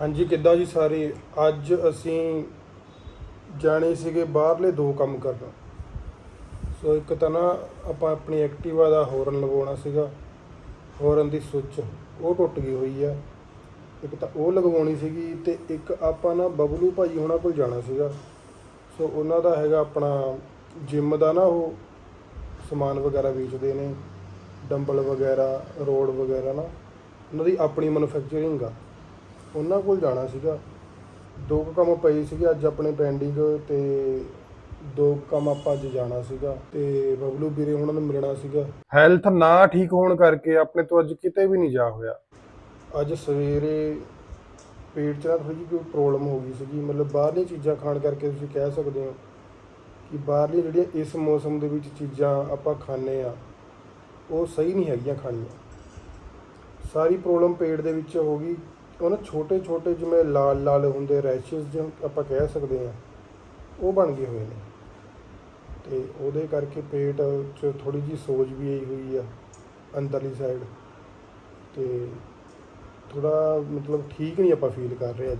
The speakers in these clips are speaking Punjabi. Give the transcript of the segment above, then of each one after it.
ਹਾਂਜੀ, ਕਿੱਦਾਂ ਜੀ ਸਾਰੇ? ਅੱਜ ਅਸੀਂ ਜਾਣੇ ਸੀਗੇ ਬਾਹਰਲੇ ਦੋ ਕੰਮ ਕਰਨ। ਸੋ ਇੱਕ ਤਾਂ ਨਾ ਆਪਾਂ ਆਪਣੀ ਐਕਟਿਵਾ ਦਾ ਹੌਰਨ ਲਗਾਉਣਾ ਸੀਗਾ, ਹੌਰਨ ਦੀ ਸੁੱਚ ਉਹ ਟੁੱਟ ਗਈ ਹੋਈ ਆ। ਇੱਕ ਤਾਂ ਉਹ ਲਗਵਾਉਣੀ ਸੀਗੀ ਤੇ ਇੱਕ ਆਪਾਂ ਨਾ ਬਬਲੂ ਭਾਜੀ ਉਹਨਾਂ ਕੋਲ ਜਾਣਾ ਸੀਗਾ। ਸੋ ਉਹਨਾਂ ਦਾ ਹੈਗਾ ਆਪਣਾ ਜਿਮ ਦਾ ਨਾ ਉਹ ਸਮਾਨ ਵਗੈਰਾ ਵੇਚਦੇ ਨੇ, ਡੰਬਲ ਵਗੈਰਾ, ਰੋਡ ਵਗੈਰਾ ਨਾ। ਉਹਨਾਂ ਦੀ ਆਪਣੀ ਮੈਨੂਫੈਕਚਰਿੰਗ ਆ। ਉਹਨਾਂ ਕੋਲ ਜਾਣਾ ਸੀਗਾ। ਦੋ ਕੁ ਕੰਮ ਪਏ ਸੀਗੇ ਅੱਜ ਆਪਣੇ ਪੈਂਡਿੰਗ ਤੇ ਦੋ ਕੁ ਕੰਮ ਆਪਾਂ ਅੱਜ ਜਾਣਾ ਸੀਗਾ ਤੇ ਬਬਲੂ ਵੀਰੇ ਉਹਨਾਂ ਨੂੰ ਮਿਲਣਾ ਸੀਗਾ। ਹੈਲਥ ਨਾ ਠੀਕ ਹੋਣ ਕਰਕੇ ਆਪਣੇ ਤੋਂ ਅੱਜ ਕਿਤੇ ਵੀ ਨਹੀਂ ਜਾ ਹੋਇਆ। ਅੱਜ ਸਵੇਰੇ ਪੇਟ 'ਚ ਨਾ ਥੋੜੀ ਜਿਹੀ ਕੋਈ ਪ੍ਰੋਬਲਮ ਹੋ ਗਈ ਸੀਗੀ। ਮਤਲਬ ਬਾਹਰਲੀਆਂ ਚੀਜ਼ਾਂ ਖਾਣ ਕਰਕੇ ਤੁਸੀਂ ਕਹਿ ਸਕਦੇ ਹੋ ਕਿ ਬਾਹਰਲੀਆਂ ਜਿਹੜੀਆਂ ਇਸ ਮੌਸਮ ਦੇ ਵਿੱਚ ਚੀਜ਼ਾਂ ਆਪਾਂ ਖਾਂਦੇ ਆ ਉਹ ਸਹੀ ਨਹੀਂ ਹੈਗੀਆਂ ਖਾਣੀਆਂ। ਸਾਰੀ ਪ੍ਰੋਬਲਮ ਪੇਟ ਦੇ ਵਿੱਚ ਹੋ ਗਈ। ਉਹ ਨਾ ਛੋਟੇ ਛੋਟੇ ਜਿਵੇਂ ਲਾਲ ਲਾਲ ਹੁੰਦੇ ਰੈਸ਼ਸ ਜਿਵੇਂ ਆਪਾਂ ਕਹਿ ਸਕਦੇ ਹਾਂ, ਉਹ ਬਣ ਗਏ ਹੋਏ ਨੇ। ਤੇ ਉਹਦੇ ਕਰਕੇ ਪੇਟ 'ਚ ਥੋੜੀ ਜੀ ਸੋਜ ਵੀ ਆਈ ਹੋਈ ਆ ਅੰਦਰਲੀ ਸਾਈਡ ਤੇ ਥੋੜਾ ਮਤਲਬ ਠੀਕ ਨਹੀਂ ਆਪਾਂ ਫੀਲ ਕਰ ਰਹੇ ਅੱਜ।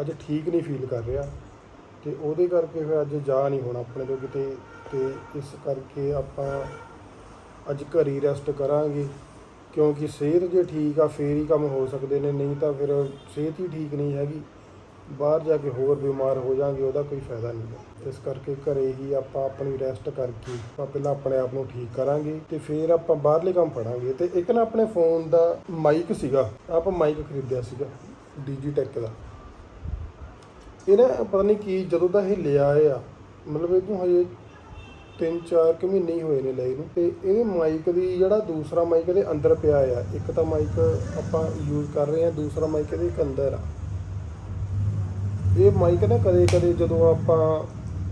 ਅੱਜ ਠੀਕ ਨਹੀਂ ਫੀਲ ਕਰ ਰਿਹਾ। ਤੇ ਉਹਦੇ ਕਰਕੇ ਫਿਰ ਅੱਜ ਜਾ ਨਹੀਂ ਹੋਣਾ ਆਪਣੇ ਤੋਂ ਕਿਤੇ। ਤੇ ਇਸ ਕਰਕੇ ਆਪਾਂ ਅੱਜ ਘਰ ਹੀ ਰੈਸਟ ਕਰਾਂਗੇ। ਕਿਉਂਕਿ ਸਿਹਤ ਜੇ ਠੀਕ ਆ, ਫੇਰ ਹੀ ਕੰਮ ਹੋ ਸਕਦੇ ਨੇ, ਨਹੀਂ ਤਾਂ ਫਿਰ ਸਿਹਤ ਹੀ ਠੀਕ ਨਹੀਂ ਹੈਗੀ। ਬਾਹਰ ਜਾ ਕੇ ਹੋਰ ਬਿਮਾਰ ਹੋ ਜਾਾਂਗੇ ਉਹਦਾ ਕੋਈ ਫਾਇਦਾ ਨਹੀਂ ਹੈ। ਇਸ ਕਰਕੇ ਘਰੇ ਹੀ ਆਪਾਂ ਆਪਣੀ ਰੈਸਟ ਕਰਕੇ ਆਪਾਂ ਪਹਿਲਾਂ ਆਪਣੇ ਆਪ ਨੂੰ ਠੀਕ ਕਰਾਂਗੇ ਤੇ ਫਿਰ ਆਪਾਂ ਬਾਹਰਲੇ ਕੰਮ ਫੜਾਂਗੇ ਤੇ ਇੱਕ ਨਾ ਆਪਣੇ ਫੋਨ ਦਾ ਮਾਈਕ ਸੀਗਾ, ਆਪਾਂ ਮਾਈਕ ਖਰੀਦਿਆ ਸੀਗਾ ਡੀਜੀਟੈਕ ਦਾ। ਇਹ ਨਾ ਪਤਾ ਨਹੀਂ ਕੀ ਜਦੋਂ ਦਾ ਇਹ ਲਿਆ ਆ ਮਤਲਬ ਇਹਨੂੰ ਹਜੇ ਤਿੰਨ ਚਾਰ ਕੁ ਮਹੀਨੇ ਹੀ ਹੋਏ ਨੇ ਲਏ ਨੂੰ। ਤੇ ਇਹ ਮਾਈਕ ਦੀ ਜਿਹੜਾ ਦੂਸਰਾ ਮਾਈਕ ਇਹਦੇ ਅੰਦਰ ਪਿਆ ਆ, ਇੱਕ ਤਾਂ ਮਾਈਕ ਆਪਾਂ ਯੂਜ਼ ਕਰ ਰਹੇ ਆ ਦੂਸਰਾ ਮਾਈਕ ਇਹਦੇ ਇੱਕ ਅੰਦਰ ਆ। ਇਹ ਮਾਈਕ ਨਾ ਕਦੇ ਕਦੇ ਜਦੋਂ ਆਪਾਂ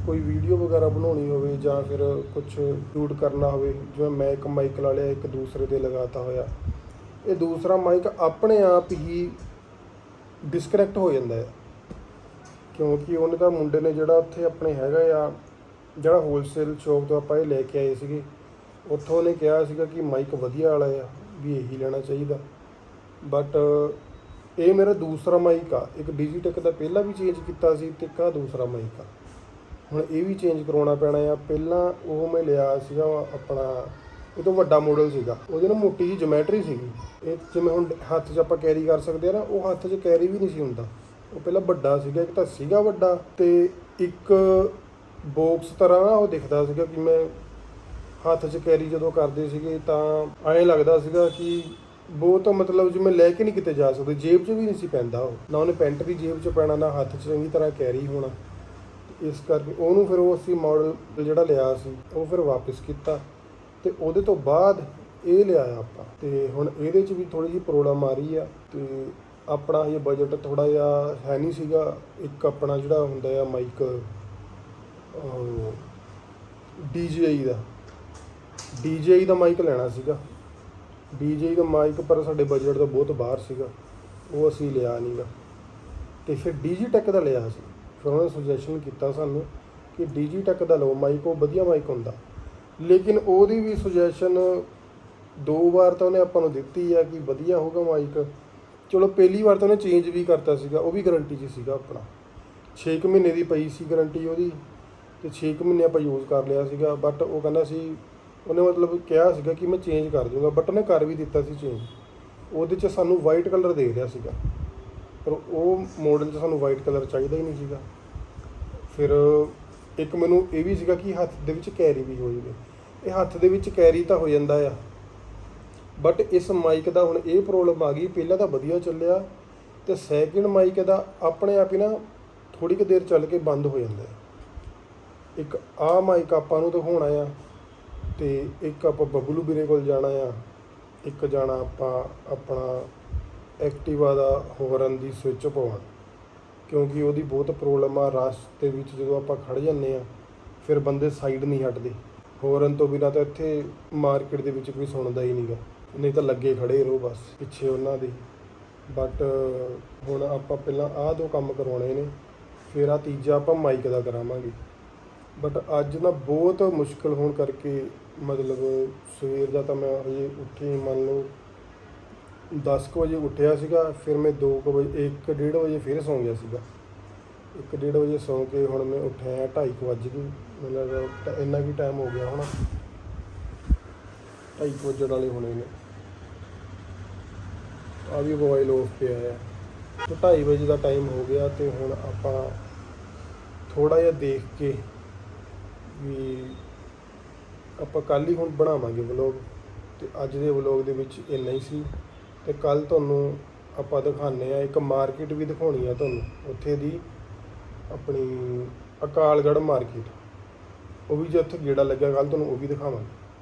ਕੋਈ ਵੀਡੀਓ ਵਗੈਰਾ ਬਣਾਉਣੀ ਹੋਵੇ ਜਾਂ ਫਿਰ ਕੁਝ ਸ਼ੂਟ ਕਰਨਾ ਹੋਵੇ, ਜਿਵੇਂ ਮੈਂ ਇੱਕ ਮਾਈਕ ਲਾ ਲਿਆ, ਇੱਕ ਦੂਸਰੇ ਤੇ ਲਗਾਤਾ ਹੋਇਆ, ਇਹ ਦੂਸਰਾ ਮਾਈਕ ਆਪਣੇ ਆਪ ਹੀ ਡਿਸਕਨੈਕਟ ਹੋ ਜਾਂਦਾ ਹੈ ਕਿਉਂਕਿ ਉਹਨੇ ਦਾ ਮੁੰਡੇ ਨੇ ਜਿਹੜਾ ਉੱਥੇ ਆਪਣੇ ਹੈਗਾ ਆ ਜਿਹੜਾ ਹੋਲਸੇਲ ਸ਼ੌਪ ਤੋਂ ਆਪਾਂ ਇਹ ਲੈ ਕੇ ਆਏ ਸੀਗੇ, ਉੱਥੋਂ ਉਹਨੇ ਕਿਹਾ ਸੀਗਾ ਕਿ ਮਾਈਕ ਵਧੀਆ ਵਾਲਾ ਆ, ਵੀ ਇਹੀ ਲੈਣਾ ਚਾਹੀਦਾ। ਬਟ ਇਹ ਮੇਰਾ ਦੂਸਰਾ ਮਾਈਕ ਆ, ਇੱਕ ਡਿਜੀਟੈਕ ਦਾ ਪਹਿਲਾਂ ਵੀ ਚੇਂਜ ਕੀਤਾ ਸੀ ਤੇ ਕਾ ਦੂਸਰਾ ਮਾਈਕ ਆ। ਹੁਣ ਇਹ ਵੀ ਚੇਂਜ ਕਰਾਉਣਾ ਪੈਣਾ ਆ, ਪਹਿਲਾਂ ਉਹ ਮੈਂ ਲਿਆ ਸੀਗਾ ਆਪਣਾ, ਇਹ ਤੋਂ ਵੱਡਾ ਮਾਡਲ ਸੀਗਾ। ਉਹਦੇ ਨਾਲ ਮੋਟੀ ਜੀ ਜਿਓਮੈਟਰੀ ਸੀਗੀ। ਇਹ ਜਿਵੇਂ ਹੁਣ ਹੱਥ 'ਚ ਆਪਾਂ ਕੈਰੀ ਕਰ ਸਕਦੇ ਆ ਨਾ, ਉਹ ਹੱਥ 'ਚ ਕੈਰੀ ਵੀ ਨਹੀਂ ਸੀ ਹੁੰਦਾ। ਉਹ ਪਹਿਲਾਂ ਵੱਡਾ ਸੀਗਾ, ਇੱਕ ਤਾਂ ਸੀਗਾ ਵੱਡਾ ਤੇ ਇੱਕ ਬਾਕਸ ਤਰ੍ਹਾਂ ਨਾ ਉਹ ਦਿਖਦਾ ਸੀਗਾ ਕਿ ਮੈਂ ਹੱਥ 'ਚ ਕੈਰੀ ਜਦੋਂ ਕਰਦੇ ਸੀਗੇ ਤਾਂ ਐਂ ਲੱਗਦਾ ਸੀਗਾ ਕਿ ਬਹੁਤ ਮਤਲਬ ਜਿਵੇਂ ਲੈ ਕੇ ਨਹੀਂ ਕਿਤੇ ਜਾ ਸਕਦੇ, ਜੇਬ 'ਚ ਵੀ ਨਹੀਂ ਸੀ ਪੈਂਦਾ ਉਹ। ਨਾ ਉਹਨੇ ਪੈਂਟ ਦੀ ਜੇਬ 'ਚ ਪੈਣਾ, ਨਾ ਹੱਥ 'ਚ ਚੰਗੀ ਤਰ੍ਹਾਂ ਕੈਰੀ ਹੋਣਾ। ਤੇ ਇਸ ਕਰਕੇ ਉਹਨੂੰ ਫਿਰ ਉਹ ਅਸੀਂ ਮਾਡਲ ਜਿਹੜਾ ਲਿਆ ਸੀ, ਉਹ ਫਿਰ ਵਾਪਸ ਕੀਤਾ ਤੇ ਉਹਦੇ ਤੋਂ ਬਾਅਦ ਇਹ ਲਿਆਇਆ ਆਪਾਂ। ਤੇ ਹੁਣ ਇਹਦੇ 'ਚ ਵੀ ਥੋੜੀ ਜਿਹੀ ਪ੍ਰੋਬਲਮ ਆ ਰਹੀ ਆ ਤੇ ਆਪਣਾ ਇਹ ਬਜਟ ਥੋੜਾ ਜਿਹਾ ਹੈ ਨਹੀਂ ਸੀਗਾ, ਇੱਕ ਆਪਣਾ ਜਿਹੜਾ ਹੁੰਦਾ ਆ ਮਾਈਕ DJI ਦਾ। DJI ਦਾ ਮਾਈਕ ਲੈਣਾ ਸੀਗਾ। DJI ਦਾ ਮਾਈਕ ਪਰ ਸਾਡੇ ਬਜਟ ਤੋਂ ਬਹੁਤ ਬਾਹਰ ਸੀਗਾ। ਉਹ ਅਸੀਂ ਲਿਆ ਨਹੀਂਗਾ ਤੇ ਫਿਰ Digitech ਦਾ ਲਿਆ ਸੀ। ਫਿਰ ਉਹਨਾਂ ਨੇ ਸੁਜੈਸ਼ਨ ਕੀਤਾ ਸਾਨੂੰ ਕਿ Digitech ਦਾ ਲਓ ਮਾਈਕ ਉਹ ਵਧੀਆ ਮਾਈਕ ਹੁੰਦਾ। ਲੇਕਿਨ ਉਹਦੀ ਵੀ ਸੁਜੈਸ਼ਨ ਦੋ ਵਾਰ ਤਾਂ ਉਹਨੇ ਆਪਾਂ ਨੂੰ ਦਿੱਤੀ ਆ ਕਿ ਵਧੀਆ ਹੋਊਗਾ ਮਾਈਕ ਚਲੋ ਪਹਿਲੀ ਵਾਰ ਤਾਂ ਉਹਨੇ ਚੇਂਜ ਵੀ ਕਰਤਾ ਸੀਗਾ। ਉਹ ਵੀ ਗਾਰੰਟੀ 'ਚ ਸੀਗਾ ਆਪਣਾ। 6 ਮਹੀਨੇ ਦੀ ਪਈ ਸੀ ਗਾਰੰਟੀ ਉਹਦੀ। ਤੇ 6 ਮਹੀਨੇ ਆਪਾਂ ਯੂਜ਼ ਕਰ ਲਿਆ ਸੀਗਾ ਬਟ ਉਹ ਕਹਿੰਦਾ ਸੀ, ਉਹਨੇ ਮਤਲਬ ਕਿਹਾ ਸੀਗਾ ਕਿ ਮੈਂ ਚੇਂਜ ਕਰ ਦੂੰਗਾ ਬਟ ਉਹਨੇ ਕਰ ਵੀ ਦਿੱਤਾ ਸੀ ਚੇਂਜ ਉਹਦੇ 'ਚ ਸਾਨੂੰ ਵਾਈਟ ਕਲਰ ਦੇ ਰਿਹਾ ਸੀਗਾ। ਪਰ ਉਹ ਮਾਡਲ 'ਚ ਸਾਨੂੰ ਵਾਈਟ ਕਲਰ ਚਾਹੀਦਾ ਹੀ ਨਹੀਂ ਸੀਗਾ। ਫਿਰ ਇੱਕ ਮੈਨੂੰ ਇਹ ਵੀ ਸੀਗਾ ਕਿ ਹੱਥ ਦੇ ਵਿੱਚ ਕੈਰੀ ਵੀ ਹੋ ਜਾਵੇ। ਇਹ ਹੱਥ ਦੇ ਵਿੱਚ ਕੈਰੀ ਤਾਂ ਹੋ ਜਾਂਦਾ ਆ। ਬਟ ਇਸ ਮਾਈਕ ਦਾ ਹੁਣ ਇਹ ਪ੍ਰੋਬਲਮ ਆ ਗਈ, ਪਹਿਲਾਂ ਤਾਂ ਵਧੀਆ ਚੱਲਿਆ ਤੇ ਸੈਕਿੰਡ ਮਾਈਕ ਦਾ ਆਪਣੇ ਆਪ ਹੀ ਨਾ ਥੋੜੀ ਕੁ ਦੇਰ ਚੱਲ ਕੇ ਬੰਦ ਹੋ ਜਾਂਦਾ ਹੈ। ਇੱਕ ਆ ਮਾਈਕ ਆਪਾਂ ਨੂੰ ਦਿਖਾਉਣਾ ਆ ਤੇ ਇੱਕ ਆਪਾਂ ਬਬਲੂ ਵੀਰੇ ਕੋਲ ਜਾਣਾ ਆ। ਇੱਕ ਜਾਣਾ ਆਪਾਂ ਆਪਣਾ ਐਕਟਿਵਾ ਦਾ ਹੋਰਨ ਦੀ ਸਵਿਚ ਪਵਾਉਣ ਕਿਉਂਕਿ ਉਹਦੀ ਬਹੁਤ ਪ੍ਰੋਬਲਮ ਆ, ਰਸਤੇ ਵਿੱਚ ਜਦੋਂ ਆਪਾਂ ਖੜ ਜਾਂਦੇ ਆ, ਫਿਰ ਬੰਦੇ ਸਾਈਡ ਨਹੀਂ ਹਟਦੇ। ਹੋਰਨ ਤੋਂ ਬਿਨਾਂ ਤਾਂ ਇੱਥੇ ਮਾਰਕੀਟ ਦੇ ਵਿੱਚ ਕੋਈ ਸੁਣਦਾ ਹੀ ਨਹੀਂਗਾ। ਨਹੀਂ ਤਾਂ ਲੱਗੇ ਖੜੇ ਰਹੋ ਬਸ, ਪਿੱਛੇ ਉਹਨਾਂ ਦੇ। ਬਟ ਹੁਣ ਆਪਾਂ ਪਹਿਲਾਂ ਆਹ ਦੋ ਕੰਮ ਕਰਵਾਉਣੇ ਨੇ, ਫਿਰ ਆ ਤੀਜਾ ਆਪਾਂ ਮਾਈਕ ਦਾ ਕਰਾਵਾਂਗੇ। ਬਟ ਅੱਜ ਨਾ ਬਹੁਤ ਮੁਸ਼ਕਲ ਹੋਣ ਕਰਕੇ ਮਤਲਬ ਸਵੇਰ ਦਾ ਤਾਂ ਮੈਂ ਹਜੇ ਉੱਠੀ ਹੀ ਮੰਨ ਲਓ 10 ਕੁ ਵਜੇ ਉੱਠਿਆ ਸੀਗਾ, ਫਿਰ ਮੈਂ 2 ਕੁ ਵਜੇ 1:30 ਵਜੇ ਫਿਰ ਸੌਂ ਗਿਆ ਸੀਗਾ। 1:30 ਵਜੇ ਸੌਂ ਕੇ ਹੁਣ ਮੈਂ ਉੱਠਿਆ 2:30 ਵਜੇ ਗਏ ਮੈਨੂੰ ਲੱਗਦਾ ਟ- ਇੰਨਾ ਕੀ ਟਾਈਮ ਹੋ ਗਿਆ ਹੁਣ। 2:30 ਵਜੇ ਵਾਲੇ ਹੋਣੇ ਨੇ। ਆ ਵੀ ਮੋਬਾਈਲ ਆਫ ਪਿਆ ਹੈ। ਤੇ 2:30 ਵਜੇ ਦਾ ਟਾਈਮ ਹੋ ਗਿਆ ਤੇ ਹੁਣ ਆਪਾਂ ਥੋੜਾ ਜਿਹਾ ਦੇਖ ਕੇ ਵੀ ਆਪਾਂ ਕੱਲ ਹੀ ਹੁਣ ਬਣਾਵਾਂਗੇ ਵਲੌਗ ਤੇ ਅੱਜ ਦੇ ਵਲੌਗ ਦੇ ਵਿੱਚ ਇੰਨਾ ਹੀ ਸੀ ਤੇ ਕੱਲ ਤੁਹਾਨੂੰ ਆਪਾਂ ਦਿਖਾਣੇ ਆ ਇੱਕ ਮਾਰਕੀਟ ਵੀ ਦਿਖਾਉਣੀ ਆ ਤੁਹਾਨੂੰ, ਉੱਥੇ ਦੀ ਆਪਣੀ ਅਕਾਲਗੜ੍ਹ ਮਾਰਕੀਟ ਉਹ ਵੀ ਜੇ ਉੱਥੇ ਗੇੜਾ ਲੱਗਿਆ ਕੱਲ ਤੁਹਾਨੂੰ ਉਹ ਵੀ ਦਿਖਾਵਾਂਗੇ।